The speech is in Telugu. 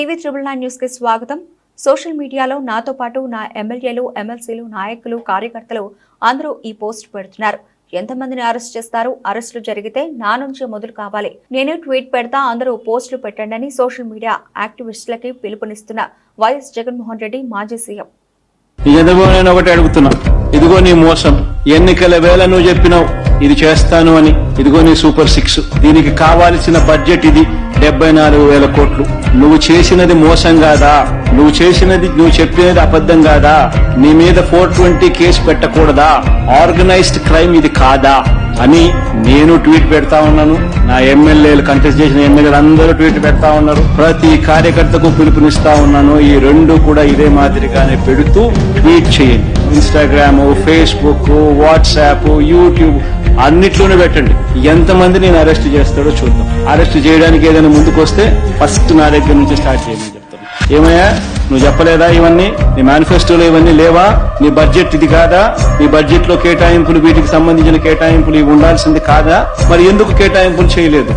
టీవీ త్రిబుల్ నైన్ న్యూస్కి స్వాగతం. సోషల్ మీడియాలో నాతో పాటు నా ఎమ్మెల్యేలు ఎమ్మెల్సీలు నాయకులు కార్యకర్తలు అందరూ ఈ పోస్ట్ పెడుతున్నారు. ఎంతమందిని అరెస్ట్ చేస్తారు? అరెస్టులు జరిగితే నా నుంచే మొదలు కావాలి. నేను ట్వీట్ పెడతా అందరూ పోస్టులు పెట్టండి అని సోషల్ మీడియా యాక్టివిస్టులకి పిలుపునిస్తున్న వైఎస్ జగన్మోహన్ రెడ్డి మాజీ సీఎం. ఒకటి అడుగుతున్నా. ఇదిగో నీ మోసం. ఎన్నికల వేళ నువ్వు చెప్పినావు ఇది చేస్తాను అని. ఇదిగో నీ సూపర్ సిక్స్. దీనికి కావాల్సిన బడ్జెట్ ఇది డెబ్బై నాలుగు వేల కోట్లు. నువ్వు చేసినది మోసం కాదా? నువ్వు చేసినది నువ్వు చెప్పినది అబద్ధం కాదా? నీ మీద ఫోర్ ట్వంటీ కేసు పెట్టకూడదా? ఆర్గనైజ్డ్ క్రైమ్ ఇది కాదా? అని నేను ట్వీట్ పెడతా ఉన్నాను. నా ఎమ్మెల్యేలు కంటెస్ట్ చేసిన ఎమ్మెల్యేలు అందరూ ట్వీట్ పెడతా ఉన్నారు. ప్రతి కార్యకర్తకు పిలుపునిస్తా ఉన్నాను. ఈ రెండు కూడా ఇదే మాదిరిగానే పెడుతూ ట్వీట్ చేయండి. ఇన్స్టాగ్రాము ఫేస్బుక్ వాట్సాప్ యూట్యూబ్ అన్నిట్లోనే పెట్టండి. ఎంతమంది నేను అరెస్ట్ చేస్తాడో చూద్దాం. అరెస్ట్ చేయడానికి ఏదైనా ముందుకు వస్తే ఫస్ట్ నా దగ్గర నుంచి స్టార్ట్ చేయమని చెప్తాను. ఏమయ్యా నువ్వు చెప్పలేదా ఇవన్నీ? నీ మేనిఫెస్టోలో ఇవన్నీ లేవా? నీ బడ్జెట్ ఇది కాదా? నీ బడ్జెట్లో కేటాయింపులు వీటికి సంబంధించిన కేటాయింపులు ఇవి ఉండాల్సింది కాదా? మరి ఎందుకు కేటాయింపులు చేయలేదు?